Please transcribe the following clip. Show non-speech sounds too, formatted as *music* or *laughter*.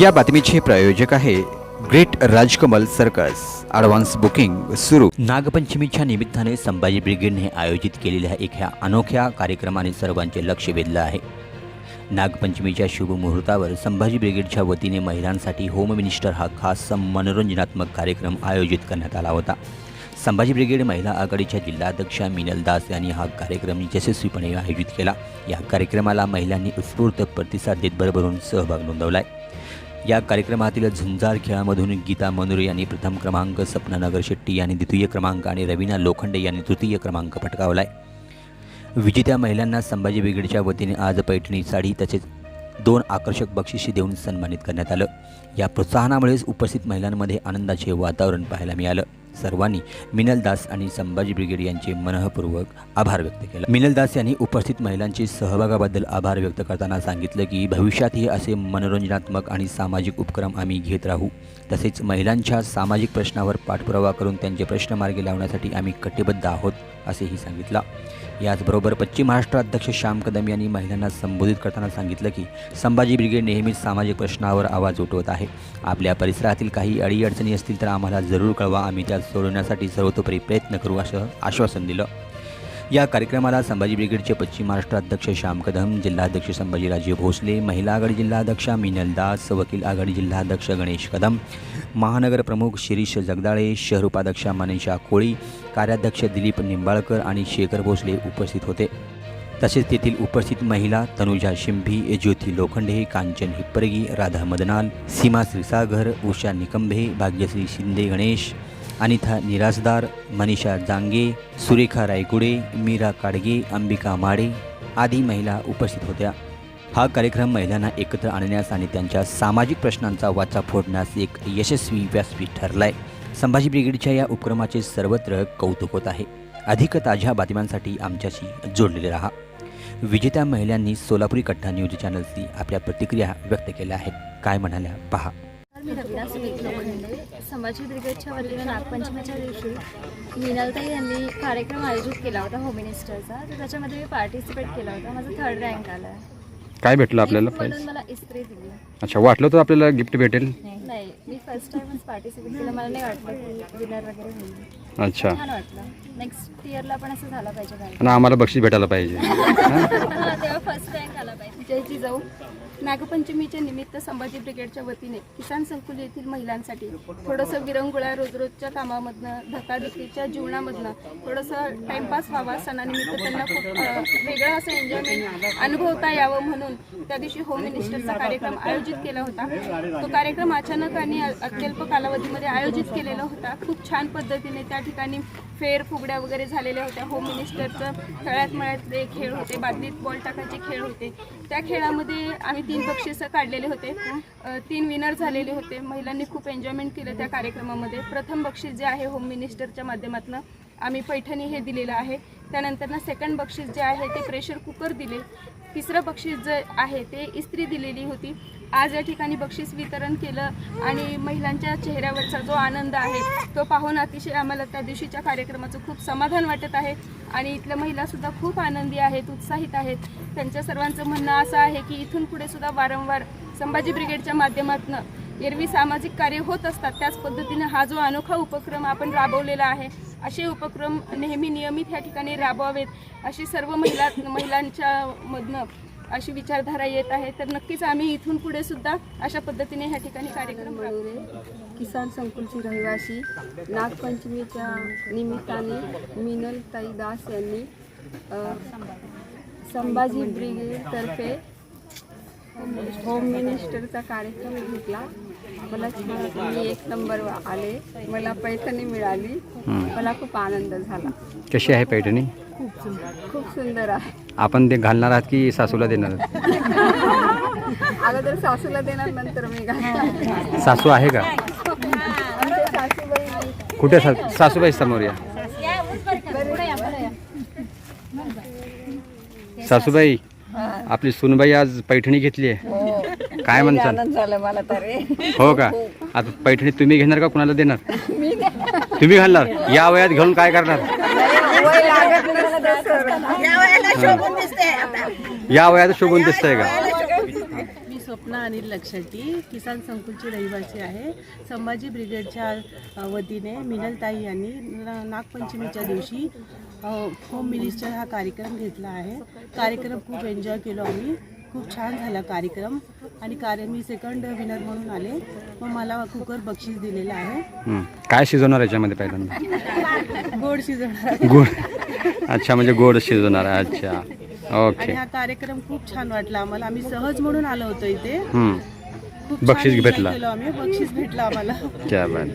या बातमीचे प्रायोजक आहे great Rajkamal circus. Advance booking सुरू. नागपंचमीच्या निमित्ताने संभाजी ब्रिगेडने आयोजित केलेल्या एका ह्या अनोख्या कार्यक्रमाने सर्वांचे लक्ष वेधलं आहे. नागपंचमीच्या शुभमुहूर्तावर संभाजी ब्रिगेडच्या वतीने महिलांसाठी होम मिनिस्टर हा खास मनोरंजनात्मक कार्यक्रम आयोजित करण्यात आला होता. संभाजी ब्रिगेड महिला आघाडीच्या जिल्हाध्यक्षा मिनल दास यांनी हा कार्यक्रम यशस्वीपणे आयोजित केला. या कार्यक्रमाला महिलांनी उत्स्फूर्त प्रतिसाद देत भरभरून सहभाग नोंदवला आहे या कार्यक्रमातील झुंजार खेळामधून गीता मनोरे यांनी प्रथम क्रमांक सपना नगर शेट्टी यांनी द्वितीय क्रमांक आणि रवीना लोखंडे यांनी तृतीय क्रमांक पटकावलाय. विजेत्या महिलांना संभाजी ब्रिगेडच्या वतीने आज पैठणी साडी तसेच दोन आकर्षक बक्षिसे देऊन सन्मानित करण्यात आलं. या प्रोत्साहनामुळेच उपस्थित महिलांमध्ये आनंदाचे वातावरण पाहायला मिळालं. सर्वांनी मिनल दास आणि संभाजी ब्रिगेड यांचे मनःपूर्वक आभार व्यक्त केले. मिनल दास यांनी उपस्थित महिलांचे सहभागाबद्दल आभार व्यक्त करताना सांगितलं की भविष्यातही असे मनोरंजनात्मक आणि सामाजिक उपक्रम आम्ही घेत राहू. तसेच महिलांच्या सामाजिक प्रश्नावर पाठपुरावा करून त्यांचे प्रश्न मार्गी लावण्यासाठी आम्ही कटिबद्ध आहोत असेही सांगितलं. याचबरोबर पश्चिम महाराष्ट्र अध्यक्ष श्याम कदम यांनी महिलांना संबोधित करताना सांगितलं की संभाजी ब्रिगेड नेहमीच सामाजिक प्रश्नावर आवाज उठवत आहे. आपल्या परिसरातील काही अडीअडचणी असतील तर आम्हाला जरूर कळवा. आम्ही त्या सोडवण्यासाठी सर्वतोपरी प्रयत्न करू असं आश्वासन दिलं. या कार्यक्रमाला संभाजी ब्रिगेडचे पश्चिम महाराष्ट्र अध्यक्ष श्याम कदम जिल्हाध्यक्ष संभाजीराजे भोसले महिला आघाडी जिल्हाध्यक्षा मिनल दास वकील आघाडी जिल्हाध्यक्ष गणेश कदम महानगर प्रमुख शिरीष जगदाळे शहर उपाध्यक्षा मनीषा कोळी कार्याध्यक्ष दिलीप निंबाळकर आणि शेखर भोसले उपस्थित होते. तसेच तेथील उपस्थित महिला तनुजा शिंभी ज्योती लोखंडे कांचन हिप्परगी राधा मदनाल सीमा श्रीसागर उषा निकंभे भाग्यश्री शिंदे गणेश अनिथा निरासदार मनीषा जांगे सुरेखा रायकुडे मीरा काडगे अंबिका माडे आदी महिला उपस्थित होत्या. हा कार्यक्रम महिलांना एकत्र आणण्यास आणि त्यांच्या सामाजिक प्रश्नांचा वाचा फोडण्यास एक यशस्वी व्यासपीठ ठरलाय. संभाजी ब्रिगेडच्या या उपक्रमाचे सर्वत्र कौतुक होत आहे. अधिक ताज्या बातम्यांसाठी आमच्याशी जोडलेले राहा. विजेत्या महिलांनी सोलापुरी कट्टा न्यूज चॅनलशी आपल्या प्रतिक्रिया व्यक्त केल्या आहेत. काय म्हणाल्या? पहा. मी रविना सुमित लोखंडे संभाजी ब्रिगेडच्या वतीने नागपंचमीच्या दिवशी मीनालताई यांनी कार्यक्रम आयोजित केला होता होम मिनिस्टरचा तर त्याच्यामध्ये मी पार्टिसिपेट केला होता. माझा थर्ड रँक आला काय भेटलं आपल्याला म्हणून मला इस्त्री दिली. अच्छा वाटलं होतं आपल्याला गिफ्ट भेटेल. नाही मी फर्स्ट टाइमच पार्टिसिपेट केलं. मला नाही वाटलं विनर वगैरे होईल. अच्छा. छान वाटलं. नेक्स्ट इयरला पण असं झालं पाहिजे. आणि आम्हाला बक्षीस भेटायला पाहिजे. *laughs* तेव्हा फर्स्ट रँक आला पाहिजे. जयची जाऊ नागपंचमीच्या निमित्त संभाजी ब्रिगेडच्या वतीने किसान संकुल येथील महिलांसाठी थोडंसं विरंगुळा रोज रोजच्या कामामधनं धकाधकीच्या जीवनामधनं थोडंसं टाइमपास व्हावा सणानिमित्त त्यांना खूप वेगळं असं एन्जॉयमेंट अनुभवता यावं म्हणून त्या दिवशी होम मिनिस्टरचा कार्यक्रम आयोजित केला होता. तो कार्यक्रम अचानक आणि अत्यल्प कालावधीमध्ये आयोजित केलेला होता. खूप छान पद्धतीने त्या ठिकाणी फेर फुगड्या वगैरे झालेल्या होत्या. होम मिनिस्टरचं तळ्यात मळ्यातले खेळ होते बादलीत बॉल टाकायचे खेळ होते. त्या खेळामध्ये आम्ही तीन बक्षिसं काढलेले होते. तीन विनर झालेले होते. महिलांनी खूप एन्जॉयमेंट केलं त्या कार्यक्रमामध्ये. प्रथम बक्षीस जे आहे होम मिनिस्टरच्या माध्यमातून. आम्ही पैठणी हे दिलेलं आहे. त्यानंतर ना सेकंड बक्षीस जे आहे ते प्रेशर कुकर दिले. तिसरं बक्षीस जे आहे ते इस्त्री दिलेली होती. आज या ठिकाणी बक्षीस वितरण केलं आणि महिलांच्या चेहऱ्यावरचा जो आनंद आहे तो पाहून अतिशय आम्हाला त्या दिवशीच्या कार्यक्रमाचं खूप समाधान वाटत आहे आणि इथल्या महिलासुद्धा खूप आनंदी आहेत उत्साहित आहेत. त्यांच्या सर्वांचं म्हणणं असं आहे की इथून पुढे सुद्धा वारंवार संभाजी ब्रिगेडच्या माध्यमातून एरवी सामाजिक कार्य होत असतात. त्याच पद्धतीनं हा जो अनोखा उपक्रम आपण राबवलेला आहे असे उपक्रम नेहमी नियमित ह्या ठिकाणी राबवावेत अशी सर्व महिला महिलांच्या मधनं अशी विचारधारा येत आहे तर नक्कीच आम्ही इथून पुढे सुद्धा अशा पद्धतीने ह्या ठिकाणी कार्यक्रम राबवू. मनोरे किसान संकुलची रहिवासी नागपंचमीच्या निमित्ताने मिनल ताई दास यांनी संभाजी ब्रिगेडतर्फे होम मिनिस्टरचा कार्यक्रम घेतला मला मी एक नंबर आले. मला पैठणी मिळाली. मला खूप आनंद झाला. कशी आहे पैठणी? खूप सुंदर आहे. आपण ते घालणार आहात की सासूला देणार? अगोदर सासूला देणार नंतर मी घालणार. सासू आहे का? कुठे सा सासूबाई समोर या. सासूबाई आपली सुनबाई आज पैठणी घेतली आहे. काय म्हणतात आनंद झाला मला तर हो का? आता पैठणी तुम्ही घेणार का? कुणाला देणार? तुम्ही घालणार? या वयात घेऊन काय करणार? वय लागत नसतं या वयात शोभून दिसतंय का? स्वप्ना अनिल लक्षाटी किसान संकुलची रहिवासी आहे. संभाजी ब्रिगेडच्या अ, वतीने मिनलताई यांनी न- नागपंचमीच्या दिवशी अ, होम मिनिस्टर हा कार्यक्रम घेतला आहे. कार्यक्रम खूप एन्जॉय केलो आम्ही. खूप छान झाला कार्यक्रम. आणि कार्य मी सेकंड विनर म्हणून आले. मग मला कुकर बक्षीस दिलेलं आहे. हं. काय शिजवणार याच्यामध्ये पहिल्यांदा? गोड शिजवणार गोड. अच्छा म्हणजे गोड शिजवणार आहे अच्छा. आणि ओके हा कार्यक्रम खूप छान वाटला आम्हाला. आम्ही सहज म्हणून आलो होतो इथे. हं. खूप बक्षीस enjoy भेटला. केलं आम्ही. बक्षीस भेटलं आम्हाला. क्या बात आहे.